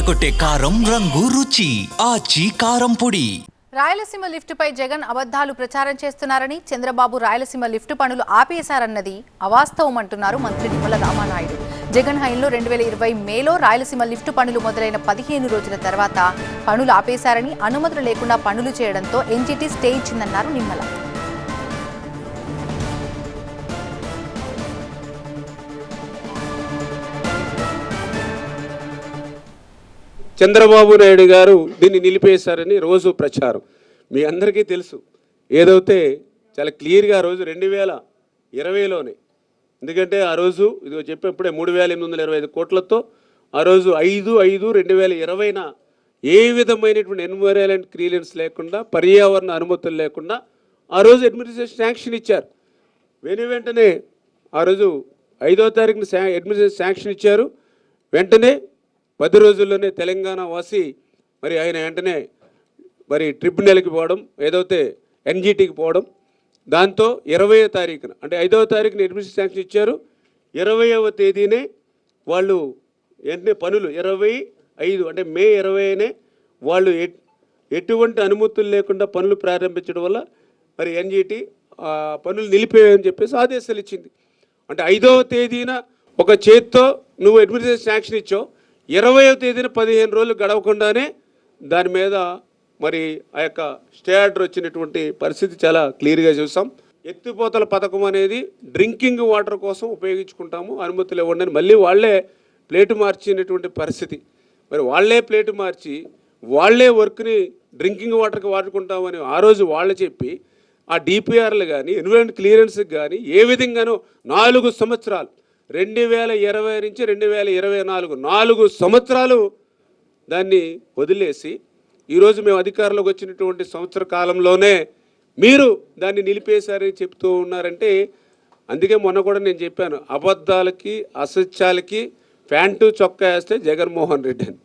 అదరగొట్టే కారం రంగు రుచి ఆచి కారం పొడి. రాయలసీమ లిఫ్టుపై జగన్ అబద్ధాలు ప్రచారం చేస్తున్నారని చంద్రబాబు రాయలసీమ లిఫ్టు పనులు ఆపేశారన్నది అవాస్తవం అంటున్నారు మంత్రి నిమ్మల రామానాయుడు. జగన్ హైన్లో రెండు వేల ఇరవై మేలో రాయలసీమ లిఫ్టు పనులు మొదలైన పదిహేను రోజుల తర్వాత పనులు ఆపేశారని అనుమతులు లేకుండా పనులు చేయడంతో ఎన్జీటీ స్టే ఇచ్చిందన్నారు నిమ్మల. చంద్రబాబు నాయుడు గారు దీన్ని నిలిపేశారని రోజు ప్రచారం. మీ అందరికీ తెలుసు. ఏదైతే చాలా క్లియర్గా ఆ రోజు రెండు వేల ఇరవైలోనే ఎందుకంటే ఆ రోజు ఇది చెప్పేప్పుడే మూడు వేల ఎనిమిది వందల ఇరవై ఐదు కోట్లతో ఆ రోజు ఐదు ఐదు రెండు వేల ఇరవైన ఏ విధమైనటువంటి ఎన్వైరన్మెంట్ క్లియరెన్స్ లేకుండా పర్యావరణ అనుమతులు లేకుండా ఆ రోజు అడ్మినిస్ట్రేషన్ శాంక్షన్ ఇచ్చారు. వెను వెంటనే ఆ రోజు ఐదో తారీఖున శా అడ్మినిస్ట్రేషన్ శాంక్షన్ ఇచ్చారు. వెంటనే పది రోజుల్లోనే తెలంగాణ వాసి మరి ఆయన వెంటనే మరి ట్రిబ్యునల్కి పోవడం ఏదైతే ఎన్జిటికి పోవడం దాంతో ఇరవయో తారీఖున అంటే ఐదవ తారీఖున అడ్మిషన్ శాంక్షన్ ఇచ్చారు. ఇరవైవ తేదీనే వాళ్ళు వెంటనే పనులు ఇరవై ఐదు అంటే మే ఇరవైనే వాళ్ళు ఎటువంటి అనుమతులు లేకుండా పనులు ప్రారంభించడం వల్ల మరి ఎన్జిటి పనులు నిలిపేయని చెప్పేసి ఆదేశాలు ఇచ్చింది. అంటే ఐదవ తేదీన ఒక చేత్తో నువ్వు అడ్మినిస్ట్రేషన్ శాంక్షన్ ఇచ్చావు. ఇరవయో తేదీన పదిహేను రోజులు గడవకుండానే దాని మీద మరి ఆ యొక్క స్టే ఆర్డర్ వచ్చినటువంటి పరిస్థితి చాలా క్లియర్గా చూసాం. ఎత్తిపోతల పథకం అనేది డ్రింకింగ్ వాటర్ కోసం ఉపయోగించుకుంటాము. అనుమతులు ఇవ్వండి మళ్ళీ వాళ్ళే ప్లేటు మార్చినటువంటి పరిస్థితి. మరి వాళ్ళే ప్లేటు మార్చి వాళ్ళే వర్క్ని డ్రింకింగ్ వాటర్కి వాడుకుంటామని ఆ రోజు వాళ్ళు చెప్పి ఆ డిపిఆర్లు కానీ ఎన్విరాన్మెంట్ క్లియరెన్స్కి కానీ ఏ విధంగానో నాలుగు సంవత్సరాలు రెండు వేల ఇరవై నుంచి రెండు వేల ఇరవై నాలుగు నాలుగు సంవత్సరాలు దాన్ని వదిలేసి ఈరోజు మేము అధికారంలోకి వచ్చినటువంటి సంవత్సర కాలంలోనే మీరు దాన్ని నిలిపేశారని చెప్తూ ఉన్నారంటే అందుకే మొన్న కూడా నేను చెప్పాను అబద్ధాలకి అసత్యాలకి ప్యాంటు చొక్కా వేస్తే జగన్మోహన్ రెడ్డి అని.